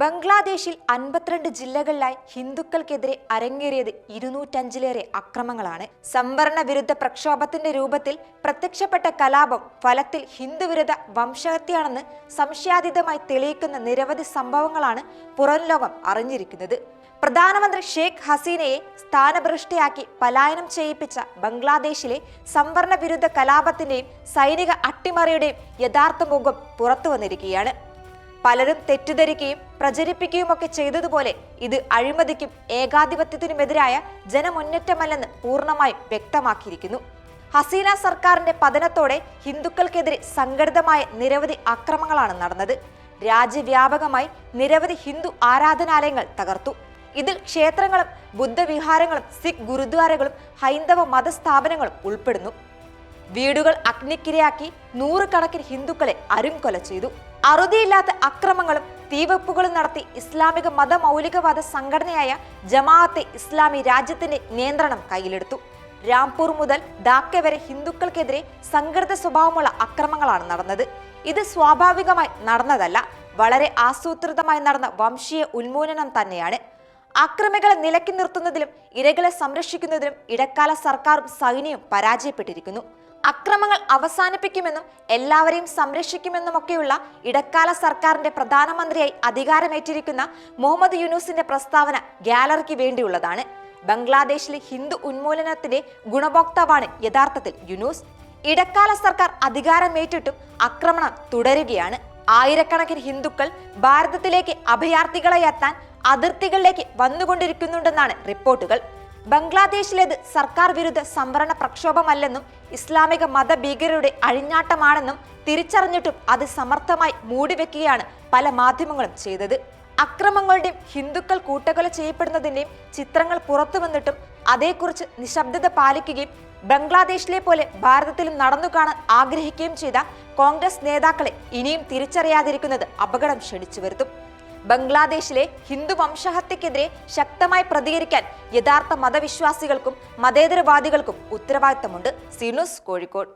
ബംഗ്ലാദേശിൽ അൻപത്തിരണ്ട് ജില്ലകളിലായി ഹിന്ദുക്കൾക്കെതിരെ അരങ്ങേറിയത് ഇരുന്നൂറ്റഞ്ചിലേറെ അക്രമങ്ങളാണ്. സംവരണ വിരുദ്ധ പ്രക്ഷോഭത്തിന്റെ രൂപത്തിൽ പ്രത്യക്ഷപ്പെട്ട കലാപം ഫലത്തിൽ ഹിന്ദുവിരുദ്ധ വംശഹത്യയാണെന്ന് സംശയാതീതമായി തെളിയിക്കുന്ന നിരവധി സംഭവങ്ങളാണ് പുറം ലോകം അറിഞ്ഞിരിക്കുന്നത്. പ്രധാനമന്ത്രി ഷെയ്ഖ് ഹസീനയെ സ്ഥാനഭ്രഷ്ടയാക്കി പലായനം ചെയ്യിപ്പിച്ച ബംഗ്ലാദേശിലെ സംവരണ വിരുദ്ധ കലാപത്തിന്റെയും സൈനിക അട്ടിമറിയുടെയും യഥാർത്ഥ മുഖം പുറത്തു വന്നിരിക്കുകയാണ്. പലരും തെറ്റിദ്ധരിക്കുകയും പ്രചരിപ്പിക്കുകയുമൊക്കെ ചെയ്തതുപോലെ ഇത് അഴിമതിക്കും ഏകാധിപത്യത്തിനുമെതിരായ ജനമുന്നേറ്റമല്ലെന്ന് പൂർണമായും വ്യക്തമാക്കിയിരിക്കുന്നു. ഹസീന സർക്കാരിന്റെ പതനത്തോടെ ഹിന്ദുക്കൾക്കെതിരെ സംഘടിതമായ നിരവധി അക്രമങ്ങളാണ് നടന്നത്. രാജ്യവ്യാപകമായി നിരവധി ഹിന്ദു ആരാധനാലയങ്ങൾ തകർത്തു. ഇതിൽ ക്ഷേത്രങ്ങളും ബുദ്ധവിഹാരങ്ങളും സിഖ് ഗുരുദ്വാരകളും ഹൈന്ദവ മതസ്ഥാപനങ്ങളും ഉൾപ്പെടുന്നു. വീടുകൾ അഗ്നിക്കിരയാക്കി നൂറുകണക്കിന് ഹിന്ദുക്കളെ അരുംകൊല ചെയ്തു. അറുതിയില്ലാത്ത അക്രമങ്ങളും തീവെപ്പുകളും നടത്തി ഇസ്ലാമിക മതമൗലികവാദ സംഘടനയായ ജമാഅത്തെ ഇസ്ലാമി രാജ്യത്തിന്റെ നിയന്ത്രണം കയ്യിലെടുത്തു. രാംപൂർ മുതൽ ധാക്ക വരെ ഹിന്ദുക്കൾക്കെതിരെ സംഘടിത സ്വഭാവമുള്ള അക്രമങ്ങളാണ് നടന്നത്. ഇത് സ്വാഭാവികമായി നടന്നതല്ല വളരെ ആസൂത്രിതമായി നടന്ന വംശീയ ഉന്മൂലനം തന്നെയാണ്. അക്രമികളെ നിലക്കി നിർത്തുന്നതിലും ഇരകളെ സംരക്ഷിക്കുന്നതിലും ഇടക്കാല സർക്കാരും സൈന്യവും പരാജയപ്പെട്ടിരിക്കുന്നു. അക്രമങ്ങൾ അവസാനിപ്പിക്കുമെന്നും എല്ലാവരെയും സംരക്ഷിക്കുമെന്നുമൊക്കെയുള്ള ഇടക്കാല സർക്കാരിന്റെ പ്രധാനമന്ത്രിയായി അധികാരമേറ്റിരിക്കുന്ന മുഹമ്മദ് യൂനൂസിന്റെ പ്രസ്താവന ഗാലറിക്ക് വേണ്ടിയുള്ളതാണ്. ബംഗ്ലാദേശിലെ ഹിന്ദു ഉന്മൂലനത്തിന്റെ ഗുണഭോക്താവാണ് യഥാർത്ഥത്തിൽ യുനൂസ്. ഇടക്കാല സർക്കാർ അധികാരമേറ്റിട്ടും ആക്രമണം തുടരുകയാണ്. ആയിരക്കണക്കിന് ഹിന്ദുക്കൾ ഭാരതത്തിലേക്ക് അഭയാർത്ഥികളെ എത്താൻ അതിർത്തികളിലേക്ക് വന്നുകൊണ്ടിരിക്കുന്നുണ്ടെന്നാണ് റിപ്പോർട്ടുകൾ. ബംഗ്ലാദേശിലേത് സർക്കാർ വിരുദ്ധ സംവരണ പ്രക്ഷോഭമല്ലെന്നും ഇസ്ലാമിക മതഭീകരരുടെ അഴിഞ്ഞാട്ടമാണെന്നും തിരിച്ചറിഞ്ഞിട്ടും അത് സമർത്ഥമായി മൂടിവെക്കുകയാണ് പല മാധ്യമങ്ങളും ചെയ്തത്. അക്രമങ്ങളുടെയും ഹിന്ദുക്കൾ കൂട്ടക്കൊല ചെയ്യപ്പെടുന്നതിന്റെയും ചിത്രങ്ങൾ പുറത്തു വന്നിട്ടും അതേക്കുറിച്ച് നിശബ്ദത പാലിക്കുകയും ബംഗ്ലാദേശിലെ പോലെ ഭാരതത്തിലും നടന്നു കാണാൻ ആഗ്രഹിക്കുകയും ചെയ്ത കോൺഗ്രസ് നേതാക്കളെ ഇനിയും തിരിച്ചറിയാതിരിക്കുന്നത് അപകടം ക്ഷണിച്ചു വരുത്തും. ബംഗ്ലാദേശിലെ ഹിന്ദു വംശഹത്യക്കെതിരെ ശക്തമായി പ്രതികരിക്കാൻ യഥാർത്ഥ മതവിശ്വാസികൾക്കും മതേതരവാദികൾക്കും ഉത്തരവാദിത്തമുണ്ട്. സിനുസ് കോഴിക്കോട്.